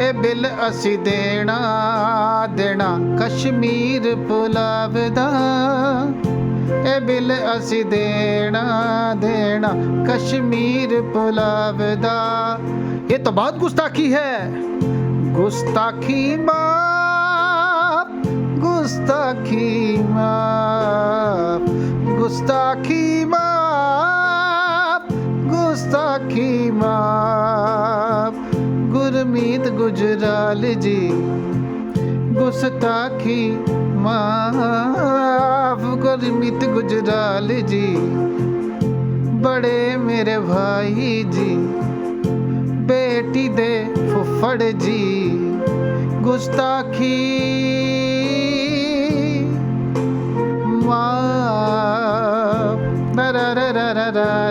ਇਹ ਬਿੱਲ ਅਸੀਂ ਦੇਣਾ ਦੇਣਾ ਕਸ਼ਮੀਰ ਪੁਲਾਵ ਇਹ ਬਿੱਲ ਅਸੀਂ ਦੇਣਾ ਦੇਣਾ ਕਸ਼ਮੀਰ ਪੁਲਾਵ ਇਹ ਤਾਂ ਬਹੁਤ ਗੁਸਤਾਖੀ ਹੈ। ਗੁਸਤਾਖੀ ਮਾਫ ਗੁਸਤਾਖੀ ਮਾਫ ਗੁਸਤਾਖੀ ਮਾਫ ਗੁਸਤਾਖੀ ਮਾਫ। ਮੀਤ ਗੁਜਰਾਲ ਜੀ ਗੁਸਤਾਖੀ ਮਾਫ ਕਰ ਮੀਤ ਗੁਜਰਾਲ ਜੀ ਬੜੇ ਮੇਰੇ ਭਾਈ ਜੀ ਬੇਟੀ ਦੇ ਫੁੱਫੜ ਜੀ ਗੁਸਤਾਖੀ ਮਾਫ ਦਰ ਰਾ ਰਾ ਰਾ